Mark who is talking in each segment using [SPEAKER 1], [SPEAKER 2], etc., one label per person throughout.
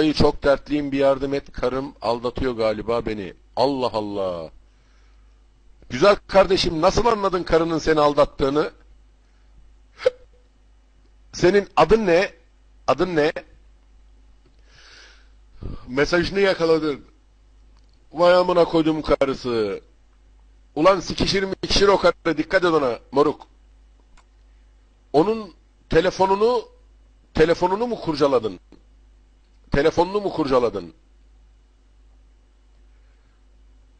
[SPEAKER 1] Dayı çok dertliyim bir yardım et. Karım aldatıyor galiba beni. Allah Allah. Güzel kardeşim nasıl anladın karının seni aldattığını? Senin adın ne? Adın ne? Mesajını yakaladın. Vay amına koydum karısı. Ulan sikişir mi sikişir o karı dikkat et ona moruk. Onun telefonunu telefonunu mu kurcaladın? Telefonunu mu kurcaladın?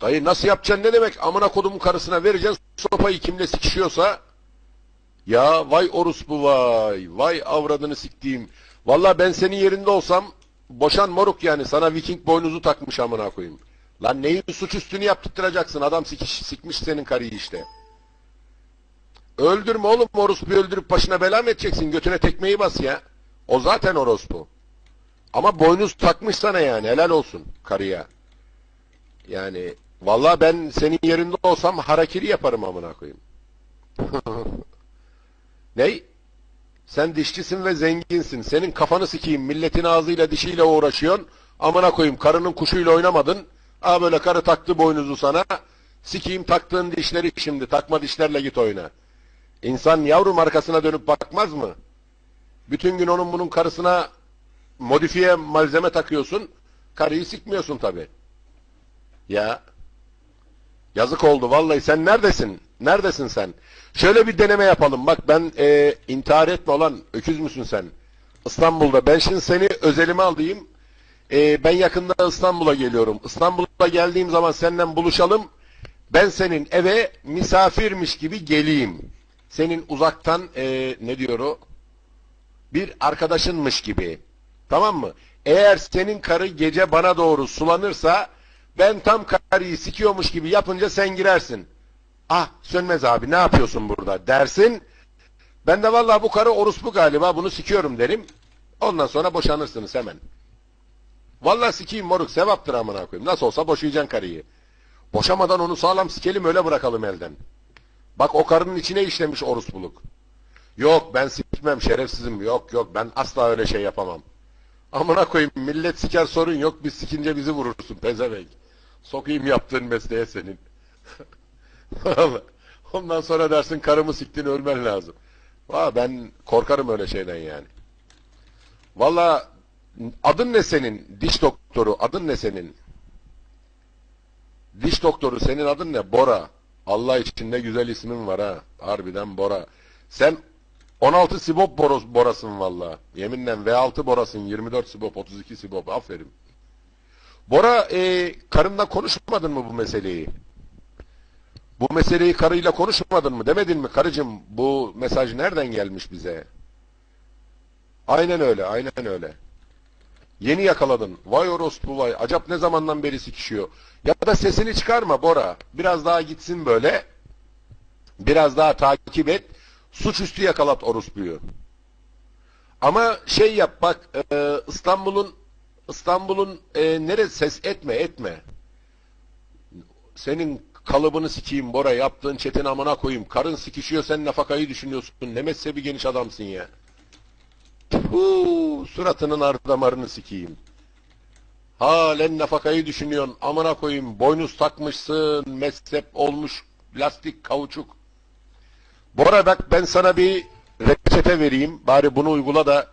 [SPEAKER 1] Dayı nasıl yapacaksın ne demek? Amına kodumun karısına vereceksin sopayı kimle sikişiyorsa. Ya vay orospu vay. Vay avradını siktiğim. Valla ben senin yerinde olsam boşan moruk yani sana viking boynuzu takmış amına koyayım. Lan neyi suçüstünü yaptırtacaksın adam sikiş, sikmiş senin karıyı işte. Öldürme oğlum orospu öldürüp başına bela mı edeceksin götüne tekmeyi bas ya. O zaten orospu. Ama boynuz takmış sana yani helal olsun karıya. Yani vallahi ben senin yerinde olsam harakiri yaparım amına koyayım. Ney? Sen dişçisin ve zenginsin. Senin kafanı sikeyim. Milletin ağzıyla dişiyle uğraşıyorsun. Amına koyayım karının kuşuyla oynamadın. Aa böyle karı taktı boynuzu sana. Sikeyim taktığın dişleri şimdi. Takma dişlerle git oyna. İnsan yavrum arkasına dönüp bakmaz mı? Bütün gün onun bunun karısına modifiye malzeme takıyorsun. Karıyı sikmiyorsun tabi. Ya. Yazık oldu vallahi sen neredesin? Neredesin sen? Şöyle bir deneme yapalım. Bak ben e, intihar etme olan öküz müsün sen? İstanbul'da. Ben şimdi seni özelime alayım. E, ben yakında İstanbul'a geliyorum. İstanbul'a geldiğim zaman seninle buluşalım. Ben senin eve misafirmiş gibi geleyim. Senin uzaktan e, ne diyor o? Bir arkadaşınmış gibi. Tamam mı? Eğer senin karı gece bana doğru sulanırsa ben tam karıyı sikiyormuş gibi yapınca sen girersin. Ah sönmez abi ne yapıyorsun burada dersin. Ben de vallahi bu karı orospu galiba bunu sikiyorum derim. Ondan sonra boşanırsınız hemen. Vallahi sikeyim moruk sevaptır amına koyayım. Nasıl olsa boşayacaksın karıyı. Boşamadan onu sağlam sikelim öyle bırakalım elden. Bak o karının içine işlemiş orospuluk. Yok ben sikmem şerefsizim. Yok yok ben asla öyle şey yapamam. Amına koyayım millet siker sorun yok biz sikince bizi vurursun pezevenk. Sokayım yaptığın mesleğe senin. Ondan sonra dersin karımı siktin ölmen lazım. Valla ben korkarım öyle şeyden yani. Valla adın ne senin? Diş doktoru adın ne senin? Diş doktoru senin adın ne? Bora. Allah için ne güzel ismin var ha. Harbiden Bora. Sen 16 sibop boros, borasın valla. Yeminle V6 borasın. 24 sibop, 32 sibop. Aferin. Bora e, karınla konuşmadın mı bu meseleyi? Bu meseleyi karıyla konuşmadın mı? Demedin mi karıcığım bu mesaj nereden gelmiş bize? Aynen öyle, aynen öyle. Yeni yakaladın. Vay orospu vay. Acap ne zamandan beri sikişiyor. Ya da sesini çıkarma Bora. Biraz daha gitsin böyle. Biraz daha takip et. Suçüstü yakalat orospuyu. Ama şey yap bak e, İstanbul'un İstanbul'un e, neresi ses etme etme. Senin kalıbını sikeyim Bora yaptığın çetin amına koyayım. Karın sikişiyor sen nafakayı düşünüyorsun. Ne mezhebi geniş adamsın ya. Huu, suratının ardamarını sikeyim. Halen nafakayı düşünüyorsun. Amına koyayım. Boynuz takmışsın. Mezhep olmuş. Lastik kauçuk. Bora bak ben sana bir reçete vereyim. Bari bunu uygula da.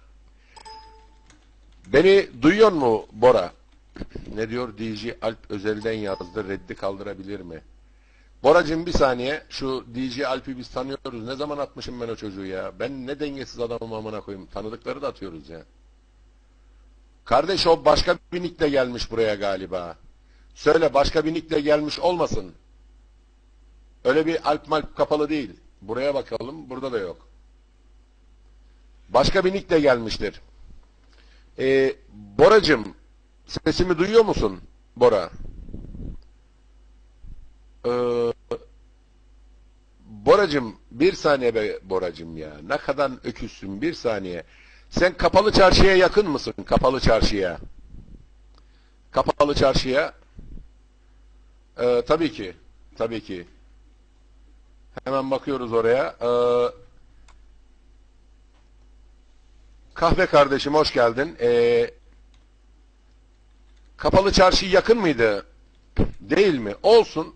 [SPEAKER 1] Beni duyuyor mu Bora? ne diyor? DJ Alp özelden yazdı. Reddi kaldırabilir mi? Boracım bir saniye. Şu DJ Alp'i biz tanıyoruz. Ne zaman atmışım ben o çocuğu ya? Ben ne dengesiz adamım amına koyayım. Tanıdıkları da atıyoruz ya. Kardeş o başka bir nickle gelmiş buraya galiba. Söyle başka bir nickle gelmiş olmasın. Öyle bir Alp Malp kapalı değil. Buraya bakalım. Burada da yok. Başka bir nickle gelmiştir. Ee, Boracım sesimi duyuyor musun? Bora. Ee, Boracım bir saniye be Boracım ya. Ne kadar öküzsün bir saniye. Sen kapalı çarşıya yakın mısın? Kapalı çarşıya. Kapalı çarşıya. Ee, tabii ki. Tabii ki. Hemen bakıyoruz oraya. Ee, kahve kardeşim hoş geldin. Ee, Kapalı çarşı yakın mıydı? Değil mi? Olsun.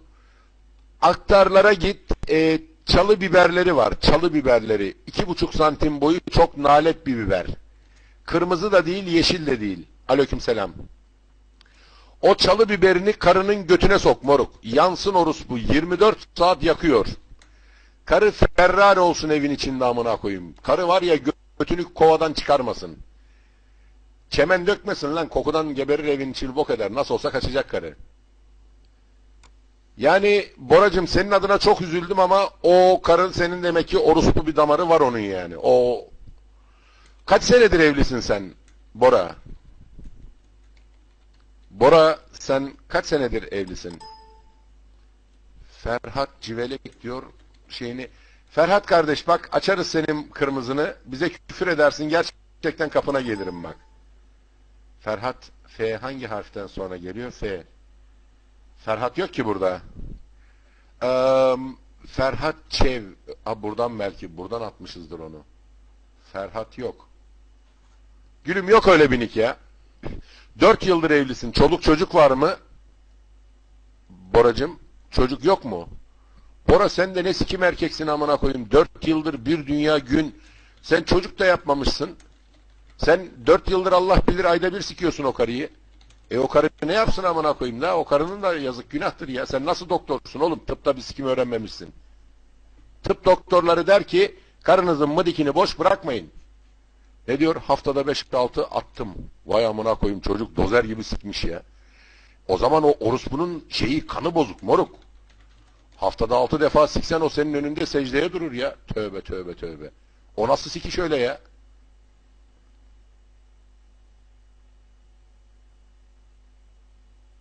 [SPEAKER 1] Aktarlara git. E, çalı biberleri var. Çalı biberleri. iki buçuk santim boyu çok nalet bir biber. Kırmızı da değil, yeşil de değil. Aleykümselam. O çalı biberini karının götüne sok moruk. Yansın orospu. 24 saat yakıyor. Karı Ferrari olsun evin içinde amına koyayım. Karı var ya götünü kovadan çıkarmasın. Çemen dökmesin lan kokudan geberir evin içini bok eder. Nasıl olsa kaçacak karı. Yani Boracım senin adına çok üzüldüm ama o karın senin demek ki orospu bir damarı var onun yani. O Kaç senedir evlisin sen Bora? Bora sen kaç senedir evlisin? Ferhat Civelek diyor şeyini. Ferhat kardeş bak açarız senin kırmızını. Bize küfür edersin gerçekten kapına gelirim bak. Ferhat F hangi harften sonra geliyor? F. Ferhat yok ki burada. Ee, Ferhat Çev. Ha, buradan belki. Buradan atmışızdır onu. Ferhat yok. Gülüm yok öyle binik ya. Dört yıldır evlisin. Çoluk çocuk var mı? Boracım. Çocuk yok mu? Bora sen de ne sikim erkeksin amına koyayım. Dört yıldır bir dünya gün. Sen çocuk da yapmamışsın. Sen dört yıldır Allah bilir ayda bir sikiyorsun o karıyı. E o karı ne yapsın amına koyayım la? O karının da yazık günahtır ya. Sen nasıl doktorsun oğlum? Tıpta bir sikim öğrenmemişsin. Tıp doktorları der ki karınızın mıdikini boş bırakmayın. Ne diyor? Haftada 5-6 attım. Vay amına koyayım çocuk dozer gibi sıkmış ya. O zaman o orospunun şeyi kanı bozuk moruk. Haftada 6 defa siksen o senin önünde secdeye durur ya. Tövbe tövbe tövbe. O nasıl sikiş öyle ya?